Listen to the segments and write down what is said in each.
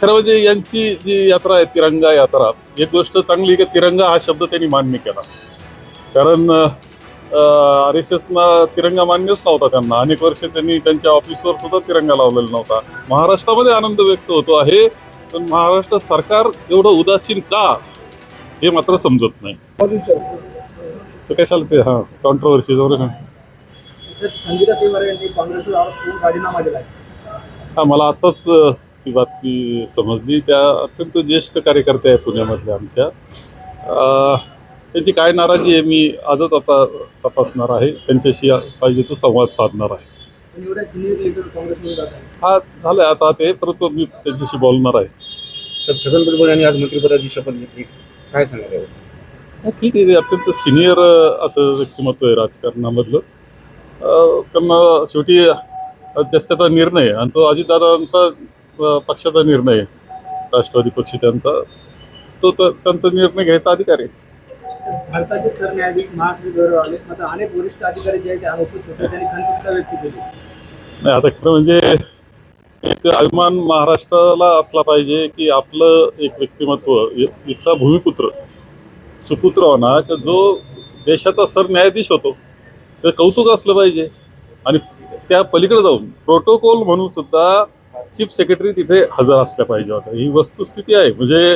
खरं म्हणजे यांची जी यात्रा आहे तिरंगा यात्रा एक गोष्ट चांगली की तिरंगा हा शब्द त्यांनी मान्य केला. कारण आर एस एसना तिरंगा मान्यच नव्हता त्यांना. अनेक वर्ष त्यांनी त्यांच्या ऑफिसवर सुद्धा तिरंगा लावलेला नव्हता. महाराष्ट्रामध्ये आनंद व्यक्त होतो आहे पण महाराष्ट्र सरकार एवढं उदासीन का हे मात्र समजत नाही. तर कशाला ते हा कॉन्ट्रोवर्सी जवळ संगीता यांनी काँग्रेसवर राजीनामा दिला हा मला आताच अ, ती बातमी समजली. त्या अत्यंत ज्येष्ठ कार्यकर्ते आहेत पुण्यामधल्या आमच्या. अ, त्यांची काय नाराजी आहे मी आजच आता तपासणार आहे. त्यांच्याशी पाहिजे तर संवाद साधणार आहे. हा झालंय. आता ते परंतु मी त्यांच्याशी बोलणार आहे. तर छगन भुजबळ यांनी आज मंत्रिपदाची शपथ घेतली. काय? हा, ठीक आहे. ते अत्यंत सिनियर असं व्यक्तिमत्व आहे राजकारणामधलं. अ, त्यांना शेवटी त्याचा निर्णय आणि तो अजितदादांचा पक्षाचा निर्णय राष्ट्रवादी पक्ष त्यांचा. तो तर त्यांचा निर्णय घ्यायचा अधिकार आहे. भारताचे सरन्यायाधीश महाराष्ट्र दौऱ्यावर आले मात्र अनेक वरिष्ठ अधिकारी जे आहेत ते आरोपीत होते. त्यांनी खंतसुद्धा व्यक्त केली. नाही आता खरं म्हणजे एक अभिमान महाराष्ट्राला असला पाहिजे की आपलं एक व्यक्तिमत्व इथला भूमिपुत्र सुपुत्र होणार जो देशाचा सरन्यायाधीश होतो. ते कौतुक असलं पाहिजे. आणि त्या पलीकडे जाऊन प्रोटोकॉल म्हणून सुद्धा चीफ सेक्रेटरी तिथे हजर असल्या पाहिजे होत्या. ही वस्तुस्थिती आहे. म्हणजे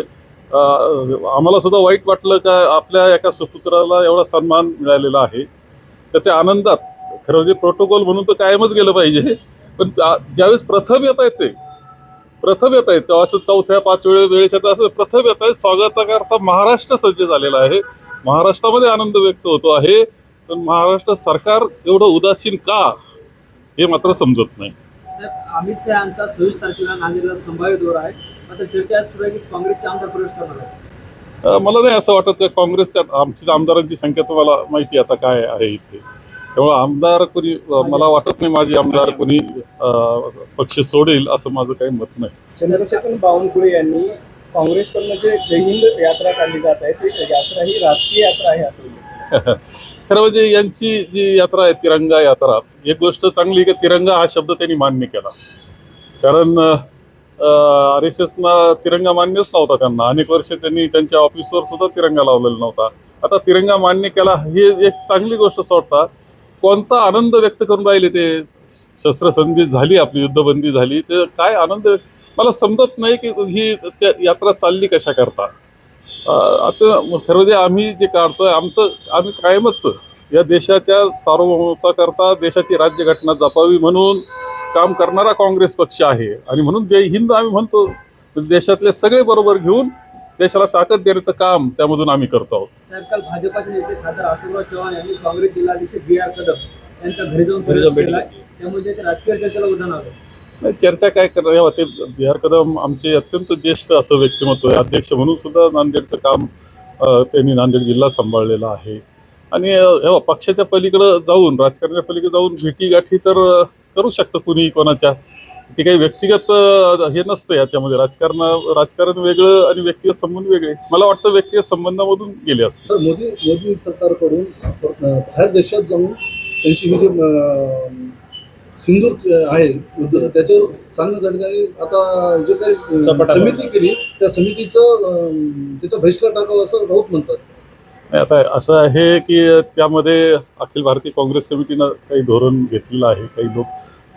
आम्हाला सुद्धा वाईट वाटलं का आपल्या एका सुपुत्राला एवढा सन्मान मिळालेला आहे. त्याच्या आनंदात खरं म्हणजे प्रोटोकॉल म्हणून तर कायमच गेलं पाहिजे. पण ज्यावेळेस प्रथम येत आहेत ते प्रथम येत आहेत तेव्हा असं चौथ्या पाच वेळेस येतात तर असं प्रथम येत आहेत. स्वागताकरता महाराष्ट्र सज्ज झालेला आहे. महाराष्ट्रामध्ये आनंद व्यक्त होतो आहे. पण महाराष्ट्र सरकार एवढं उदासीन का? हे मात्र समजत नाही. सर अमित शहा यांचा सव्वीस तारखेला नांदेडला संभाव्य दौरा आहे. मात्र चर्चा आज सुरू आहे की काँग्रेसचे आमदार प्रवेश करणार आहेत. मला नाही असं वाटत की काँग्रेसच्या आमची आमदारांची संख्या तुम्हाला माहिती आता काय आहे इथे. त्यामुळे आमदार कोणी मला वाटत नाही माझी आमदार कोणी पक्ष सोडेल असं माझं काही मत नाही. चंद्रशेखर बावनकुळे यांनी काँग्रेसकडनं जे जय हिंद यात्रा काढली जात आहे ती यात्रा ही राजकीय यात्रा आहे असं. खरं म्हणजे यांची जी यात्रा आहे तिरंगा यात्रा एक गोष्ट चांगली की तिरंगा हा शब्द त्यांनी मान्य केला. कारण आर एस एसना तिरंगा मान्यच नव्हता त्यांना. अनेक वर्ष त्यांनी त्यांच्या ऑफिसवर सुद्धा तिरंगा लावलेला नव्हता. आता तिरंगा मान्य केला ही एक चांगली गोष्ट सोडता कोणता आनंद व्यक्त करून राहिले ते? शस्त्रसंधी झाली आपली युद्धबंदी झाली. ते काय आनंद मला समजत नाही की ही त्या यात्रा चालली कशा करता आता खरं म्हणजे आम्ही जे काढतोय आमचं आम्ही कायमच या देशाच्या सार्वभौमत्वाकरता देशाची राज्यघटना जपावी म्हणून काम करणारा काँग्रेस पक्ष आहे. आणि म्हणून जय हिंद आम्ही म्हणतो. देशातले सगळे बरोबर घेऊन देशाला ताकद देण्याचं काम त्यामधून आम्ही करतो आहोत. काल भाजपाचे नेते खासदार अशोकराव चव्हाण यांनी काँग्रेस जिल्हाध्यक्ष बी आर कदम यांच्या घरी जाऊन घरी जाऊन केलाय त्यामुळे ते राजकीय चर्चेला उदाहरण आलं चर्चा काय करणार? हे ते बी आर कदम आमचे अत्यंत ज्येष्ठ असं व्यक्तिमत्व आहे. अध्यक्ष म्हणून सुद्धा नांदेडचं काम त्यांनी नांदेड जिल्हा सांभाळलेला आहे. आणि पक्षाच्या पलीकडं जाऊन राजकारणाच्या पलीकडे जाऊन भेटी गाठी तर करू शकतं कुणी कोणाच्या. ते काही व्यक्तिगत हे नसतं याच्यामध्ये. राजकारण राजकारण वेगळं आणि व्यक्तिगत संबंध वेगळे. मला वाटतं व्यक्तिगत संबंधामधून गेले असतात मोदी मोदी सरकारकडून बाहेर देशात जाऊन त्यांची ही जी सिंदूर आहे. त्याच्यावर सांगण्यासाठी त्यांनी आता जे काही समिती केली त्या समितीचं त्याचा बहिष्कार टाकावा असं राऊत म्हणतात. नाही, आता असं आहे की त्यामध्ये अखिल भारतीय काँग्रेस कमिटीनं काही धोरण घेतलेलं आहे काही लोक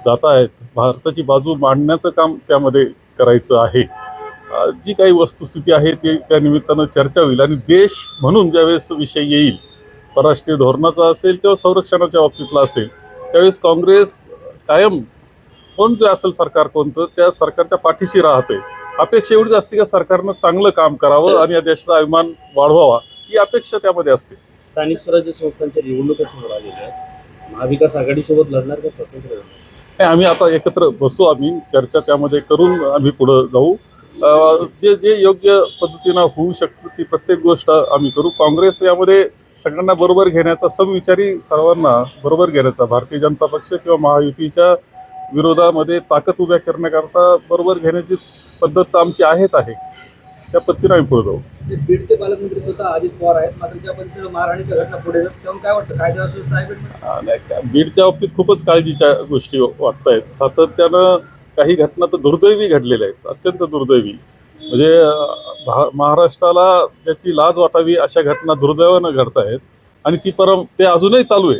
जात आहेत. भारताची बाजू मांडण्याचं काम त्यामध्ये करायचं आहे. जी काही वस्तुस्थिती आहे ती त्या निमित्तानं चर्चा होईल. आणि देश म्हणून ज्यावेळेस विषय येईल परराष्ट्रीय धोरणाचा असेल किंवा संरक्षणाच्या बाबतीतला असेल त्यावेळेस काँग्रेस कायम कोण जे असेल सरकार कोणतं त्या सरकारच्या पाठीशी राहते. अपेक्षा एवढीच असते का सरकारनं चांगलं काम करावं आणि या देशाचा अभिमान वाढवावा ही अपेक्षा त्यामध्ये असते. स्थानिक स्वराज्य संस्थांच्या निवडणुका समोर आलेल्या आहेत महाविकास आघाडीसोबत लढणार का स्वतंत्र? नाही, आम्ही आता एकत्र बसू आम्ही चर्चा त्यामध्ये करून आम्ही पुढं जाऊ. जे जे योग्य पद्धतीनं होऊ शकतं ती प्रत्येक गोष्ट आम्ही करू. काँग्रेस यामध्ये सगळ्यांना बरोबर घेण्याचा समविचारी सर्वांना बरोबर घेण्याचा भारतीय जनता पक्ष किंवा महायुतीच्या विरोधामध्ये ताकद उभ्या करण्याकरता बरोबर घेण्याची पद्धत तर आमची आहेच आहे. त्या पद्धतीनं आम्ही पुढे जाऊ. बीडचे पालकमंत्री स्वतः अजित पवार आहेत मात्र पद्धतीनं मारहाणीच्या घटना पुढे तेव्हा काय वाटतं? कायदा नाही बीडच्या बाबतीत खूपच काळजीच्या गोष्टी वाटत आहेत सातत्यानं काही घटना तर दुर्दैवी घडलेल्या आहेत अत्यंत दुर्दैवी. म्हणजे महाराष्ट्राला त्याची लाज वाटावी अशा घटना दुर्दैवानं घडत आहेत आणि ती परम ते अजूनही चालू आहे.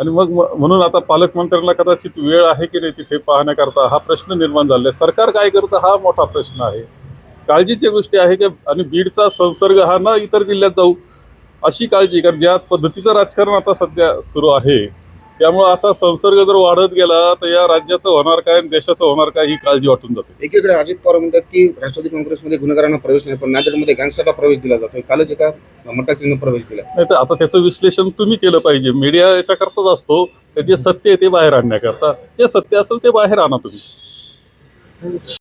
आणि मग म- म्हणून आता पालकमंत्र्यांना कदाचित वेळ आहे की नाही तिथे पाहण्याकरता हा प्रश्न निर्माण झाला आहे. सरकार काय करतं हा मोठा प्रश्न आहे. काळजीची गोष्टी आहे की आणि बीडचा संसर्ग हा ना इतर जिल्ह्यात जाऊ अशी काळजी कारण ज्या पद्धतीचं राजकारण आता सध्या सुरू आहे त्यामुळं असा संसर्ग जर वाढत गेला तर या राज्याचं होणार काय आणि देशाचं होणार काय ही काळजी वाटून जाते. एकीकडे अजित पवार म्हणतात की राष्ट्रवादी काँग्रेसमध्ये गुन्हेगारांना प्रवेश नाही पण नांदेडमध्ये गँगस्टरला प्रवेश दिला जातोय. कालच एका मटाकीनं प्रवेश दिला. नाही तर आता त्याचं विश्लेषण तुम्ही केलं पाहिजे. मीडिया याच्याकरताच असतो की जे सत्य आहे ते बाहेर आणण्याकरता. जे सत्य असेल ते बाहेर आणा तुम्ही.